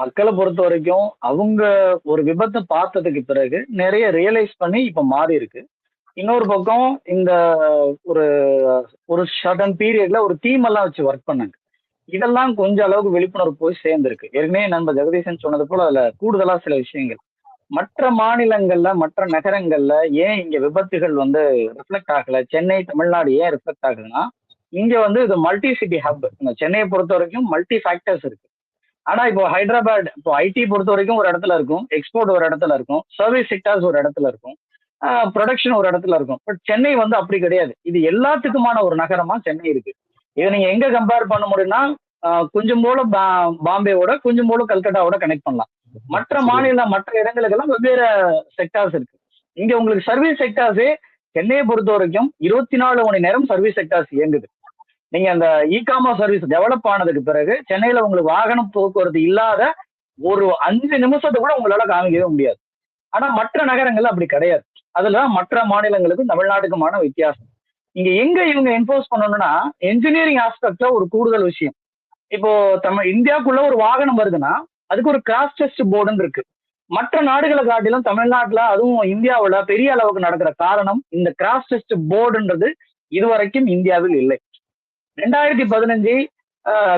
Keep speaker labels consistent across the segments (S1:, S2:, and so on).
S1: மக்களை பொறுத்த வரைக்கும் அவங்க ஒரு விபத்தை பார்த்ததுக்கு பிறகு நிறைய ரியலைஸ் பண்ணி இப்ப மாறி இருக்கு. இன்னொரு பக்கம் இந்த ஒரு ஒரு சடன் பீரியட்ல ஒரு டீம் எல்லாம் வச்சு ஒர்க் பண்ணாங்க. இதெல்லாம் கொஞ்சம் அளவுக்கு விழிப்புணர்வு போய் சேர்ந்திருக்கு. ஏற்கனவே நண்பர் ஜெகதீசன் சொன்னது போல அதுல கூடுதலா சில விஷயங்கள். மற்ற மாநிலங்கள்ல மற்ற நகரங்கள்ல ஏன் இங்க விபத்துகள் வந்து ரிஃப்ளெக்ட் ஆகல? சென்னை தமிழ்நாடு ஏன் ரிஃப்ளெக்ட் ஆகுதுன்னா இங்க வந்து இது மல்டி சிட்டி ஹப் இந்த சென்னையை பொறுத்த வரைக்கும் மல்டி ஃபேக்டர்ஸ் இருக்கு. ஆனா இப்போ ஹைதராபாத் இப்போ ஐடி பொறுத்த வரைக்கும் ஒரு இடத்துல இருக்கும். எக்ஸ்போர்ட் ஒரு இடத்துல இருக்கும். சர்வீஸ் செக்டர்ஸ் ஒரு இடத்துல இருக்கும். ப்ரொடக்ஷன் ஒரு இடத்துல இருக்கும். பட் சென்னை வந்து அப்படி கிடையாது. இது எல்லாத்துக்குமான ஒரு நகரமா சென்னை இருக்கு. இதை நீங்க எங்க கம்பேர் பண்ண முடியும்னா கொஞ்சம் போல பாம்பேவோட கொஞ்சம் போல கல்கட்டாவோட கனெக்ட் பண்ணலாம். மற்ற மாநில மற்ற இடங்களுக்கெல்லாம் வெவ்வேறு செக்டார்ஸ் இருக்கு. இங்க உங்களுக்கு சர்வீஸ் செக்டார்ஸே சென்னையை பொறுத்த வரைக்கும் இருபத்தி நாலு மணி நேரம் சர்வீஸ் செக்டார்ஸ் இயங்குது. நீங்க அந்த இ காமர்ஸ் சர்வீஸ் டெவலப் ஆனதுக்கு பிறகு சென்னையில உங்களுக்கு வாகனம் போக்குவரத்து இல்லாத ஒரு அஞ்சு நிமிஷத்தை கூட உங்களால காமிக்கவே முடியாது. ஆனா மற்ற நகரங்கள் அப்படி கிடையாது. அதுலதான் மற்ற மாநிலங்களுக்கும் தமிழ்நாட்டுக்குமான வித்தியாசம். இங்க எங்க இவங்க என்போர்ஸ் பண்ணணும்னா என்ஜினியரிங் ஆஸ்பெக்ட்ல ஒரு கூடுதல் விஷயம். இப்போ தமிழ் இந்தியாவுக்குள்ள ஒரு வாகனம் வருதுன்னா அதுக்கு ஒரு கிராஸ் டெஸ்ட் போர்டுன்னு இருக்கு. மற்ற நாடுகளை காட்டிலும் தமிழ்நாட்டுல அதுவும் இந்தியாவில் பெரிய அளவுக்கு நடக்கிற காரணம் இந்த கிராஸ் டெஸ்ட் போர்டுன்றது இதுவரைக்கும் இந்தியாவில் இல்லை. ரெண்டாயிரத்தி பதினஞ்சு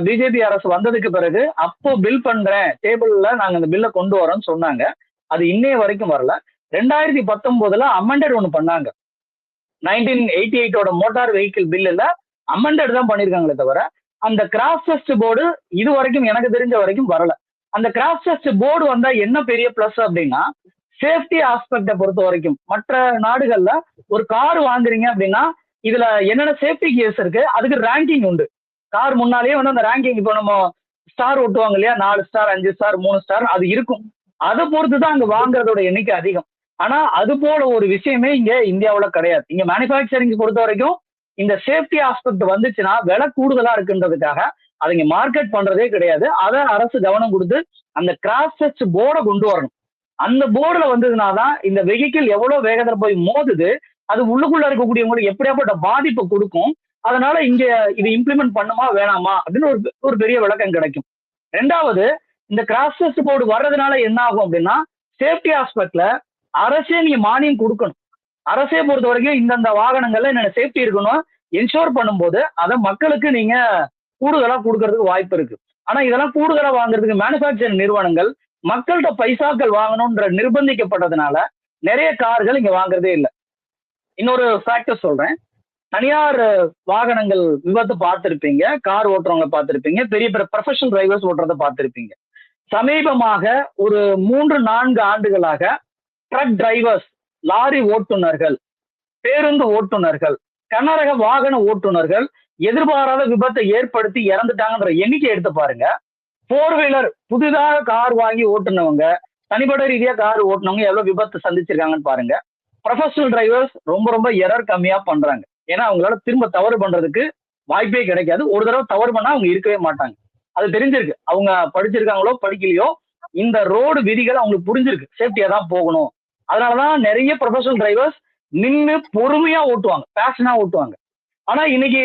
S1: பிஜேபி அரசு வந்ததுக்கு பிறகு அப்போ பில் பண்றேன் டேபிள்ல நாங்க இந்த பில்ல கொண்டு வரோம்னு சொன்னாங்க. அது இன்னைய வரைக்கும் வரல. ரெண்டாயிரத்தி பத்தொன்பதுல அமெண்டட் ஒன்று பண்ணாங்க. நைன்டீன் எயிட்டி எயிட்டோட மோட்டார் வெஹிக்கிள் பில்லுல அமெண்டட் தான் பண்ணியிருக்காங்களே தவிர அந்த கிராஸ் டெஸ்ட் போர்டு இது வரைக்கும் எனக்கு தெரிஞ்ச வரைக்கும் வரல. அந்த கிராஸ் டெஸ்ட் போர்டு வந்தா என்ன பெரிய பிளஸ் அப்படின்னா சேஃப்டி ஆஸ்பெக்டை பொறுத்த வரைக்கும் மற்ற நாடுகள்ல ஒரு கார் வாங்குறீங்க அப்படின்னா இதுல என்னென்ன சேஃப்டி கியர்ஸ் இருக்கு? அதுக்கு ரேங்கிங் உண்டு. கார் முன்னாலேயே வந்து அந்த ரேங்கிங் இப்போ நம்ம ஸ்டார் ஓட்டுவாங்க இல்லையா? நாலு ஸ்டார் அஞ்சு ஸ்டார் மூணு ஸ்டார் அது இருக்கும். அதை பொறுத்து தான் அங்க வாங்குறதோட எண்ணிக்கை அதிகம். ஆனா அது போல ஒரு விஷயமே இங்க இந்தியாவுல கிடையாது. இங்க மேனுஃபேக்சரிங் பொறுத்த வரைக்கும் இந்த சேஃப்டி ஆஸ்பெக்ட் வந்துச்சுன்னா விலை கூடுதலா இருக்குன்றதுக்காக அதை இங்க மார்க்கெட் பண்றதே கிடையாது. அதை அரசு கவனம் கொடுத்து அந்த கிராஸ் டெஸ்ட் போர்டை கொண்டு வரணும். அந்த போர்டுல வந்ததுனாதான் இந்த வெஹிக்கிள் எவ்வளவு வேகத்தில் போய் மோதுது அது உள்ளுக்குள்ள இருக்கக்கூடியவங்களுக்கு எப்படியாப்பட்ட பாதிப்பை கொடுக்கும். அதனால இங்க இது இம்ப்ளிமெண்ட் பண்ணுமா வேணாமா? அப்படின்னு ஒரு ஒரு பெரிய விளக்கம் கிடைக்கும். ரெண்டாவது இந்த கிராஸ் டெஸ்ட் போர்டு வர்றதுனால என்ன ஆகும் அப்படின்னா சேஃப்டி ஆஸ்பெக்ட்ல அரசே நீங்க மானியம் கொடுக்கணும். அரசே பொறுத்த வரைக்கும் இந்தந்த வாகனங்கள்ல என்னென்ன சேஃப்டி இருக்கணும் என்ஷோர் பண்ணும்போது அதை மக்களுக்கு நீங்க கூடுதலா கொடுக்கறதுக்கு வாய்ப்பு இருக்கு. ஆனா இதெல்லாம் கூடுதலா வாங்குறதுக்கு மேனுஃபேக்சரிங் நிறுவனங்கள் மக்கள்கிட்ட பைசாக்கள் வாங்கணும்ன்ற நிர்பந்திக்கப்பட்டதுனால நிறைய கார்கள் இங்க வாங்குறதே இல்லை. இன்னொரு ஃபேக்டர் சொல்றேன். தனியார் வாகனங்கள் விபத்து பார்த்துருப்பீங்க கார் ஓட்டுறவங்க பார்த்துருப்பீங்க பெரிய பெரிய ப்ரொஃபஷனல் டிரைவர்ஸ் ஓட்டுறதை பார்த்துருப்பீங்க. சமீபமாக ஒரு மூன்று நான்கு ஆண்டுகளாக ட்ரக் டிரைவர்ஸ் லாரி ஓட்டுநர்கள் பேருந்து ஓட்டுநர்கள் கனரக வாகன ஓட்டுநர்கள் எதிர்பாராத விபத்தை ஏற்படுத்தி இறந்துட்டாங்கன்ற எண்ணிக்கை எடுத்து பாருங்க. ஃபோர் வீலர் புதிதாக கார் வாங்கி ஓட்டுனவங்க தனிப்பட்ட ரீதியா கார் ஓட்டுனவங்க எவ்வளவு விபத்து சந்திச்சிருக்காங்கன்னு பாருங்க. ப்ரொஃபஷனல் டிரைவர்ஸ் ரொம்ப ரொம்ப எரர் கம்மியா பண்றாங்க. ஏன்னா அவங்களால திரும்ப தவறு பண்றதுக்கு வாய்ப்பே கிடைக்காது. ஒரு தடவை தவறு பண்ணா அவங்க இருக்கவே மாட்டாங்க. அது தெரிஞ்சிருக்கு. அவங்க படிச்சிருக்காங்களோ படிக்கலையோ இந்த ரோடு விதிகள் அவங்களுக்கு புரிஞ்சிருக்கு. சேஃப்டியா தான் போகணும். அதனாலதான் நிறைய ப்ரொஃபஷனல் டிரைவர்ஸ் நின்று பொறுமையா ஓட்டுவாங்க. பேஷனா ஓட்டுவாங்க. ஆனா இன்னைக்கு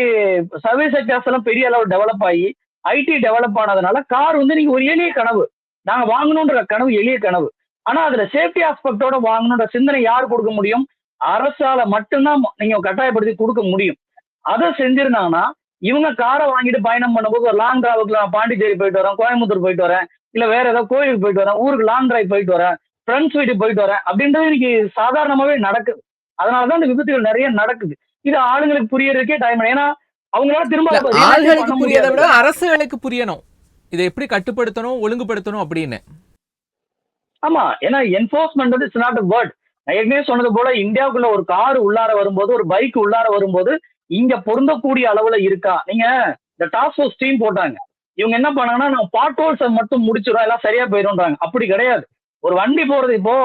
S1: சர்வீஸ் செக்டர்ஸ் எல்லாம் பெரிய அளவு டெவலப் ஆகி ஐடி டெவலப் ஆனதுனால கார் வந்து நீங்க ஒரு எளிய கனவு. நாங்க வாங்கணுன்ற கனவு எளிய கனவு. ஆனா அதுல சேஃப்டி ஆஸ்பெக்டோட வாங்கணுன்ற சிந்தனை யார் கொடுக்க முடியும்? அரசால மட்டும்தான் நீங்க கட்டாயப்படுத்தி கொடுக்க முடியும். அதை செஞ்சிருந்தாங்கன்னா இவங்க காரை வாங்கிட்டு பயணம் பண்ணும்போது ஒரு லாங் டிராவுக்கு நான் பாண்டிச்சேரி போயிட்டு வரேன் கோயம்புத்தூர் போயிட்டு வரேன் இல்ல வேற ஏதோ கோயிலுக்கு போயிட்டு வரேன் ஊருக்கு லாங் டிரைவ் போயிட்டு வரேன் ஃப்ரெண்ட்ஸ் வீட்டுக்கு போயிட்டு வரேன் அப்படின்றது இன்னைக்கு சாதாரணமாவே நடக்குது. அதனாலதான் இந்த விபத்துகள் நிறைய நடக்குது. இது ஆளுங்களுக்கு புரியறதுக்கே டைம் ஏன்னா அவங்களால திரும்ப
S2: ஆள்களுக்கு புரியதை. விட அரசுகளுக்கு புரியணும். இதை எப்படி கட்டுப்படுத்தணும் ஒழுங்குபடுத்தணும் அப்படின்னு.
S1: ஆமா ஏன்னா என்போர்ஸ்மெண்ட் வந்து இட்ஸ் நாட் வேர்ட் நான் ஏற்கனவே சொன்னது போல இந்தியாவுக்குள்ள ஒரு கார் உள்ளார வரும்போது ஒரு பைக் உள்ளார வரும்போது இங்க பொருந்தக்கூடிய அளவுல இருக்கா? நீங்க இந்த டாஸ்க் ஃபோர்ஸ் டீம் போட்டாங்க. இவங்க என்ன பண்ணாங்கன்னா நான் பாட் ஹோல்ஸை மட்டும் முடிச்சிடும் எல்லாம் சரியா போயிடும்ன்றாங்க. அப்படி கிடையாது. ஒரு வண்டி போறது இப்போ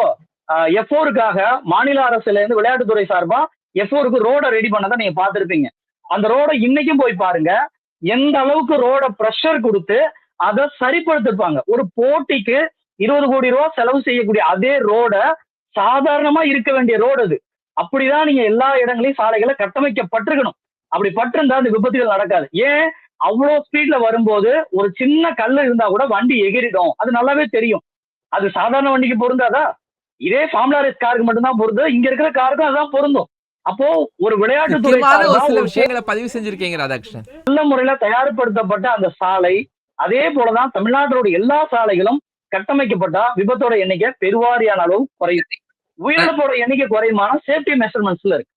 S1: எஃப்ஓருக்காக மாநில அரசுல இருந்து விளையாட்டுத்துறை சார்பா எஃப்ஓருக்கு ரோட ரெடி பண்ணதை நீங்க பார்த்துருப்பீங்க. அந்த ரோட இன்னைக்கும் போய் பாருங்க. எந்த அளவுக்கு ரோட ப்ரெஷர் கொடுத்து அதை சரிப்படுத்திருப்பாங்க. ஒரு போட்டிக்கு இருபது கோடி ரூபா செலவு செய்யக்கூடிய அதே ரோட சாதாரணமா இருக்க வேண்டிய ரோடு அது. அப்படிதான் நீங்க எல்லா இடங்களையும் சாலைகளை கட்டமைக்கப்பட்டிருக்கணும். அப்படி பட்டிருந்தா அந்த விபத்துகள் நடக்காது. ஏன்? அவ்வளவு ஸ்பீட்ல வரும்போது ஒரு சின்ன கல் இருந்தா கூட வண்டி எகிரிடும். அது நல்லாவே தெரியும். அது சாதாரண வண்டிக்கு பொருந்தாதா? இதே ஃபார்முலா ரேஸ் காருக்கு மட்டும்தான் பொருந்தும். இங்க இருக்கிற காருக்கும் அதான் பொருந்தும். அப்போ ஒரு ஒரு
S2: விஷயங்களை பதிவு செஞ்சிருக்கீங்க ராதாகிருஷ்ணன்.
S1: நல்ல முறையில தயார்படுத்தப்பட்ட அந்த சாலை அதே போலதான் தமிழ்நாட்டோட எல்லா சாலைகளும் கட்டமைக்கப்பட்டா விபத்தோட எண்ணிக்கை பெருவாரியான அளவு குறையுது. உயிரிழப்போட எண்ணிக்கை குறையுமான சேஃப்டி மெஷர்மெண்ட்ஸ்ல இருக்கு.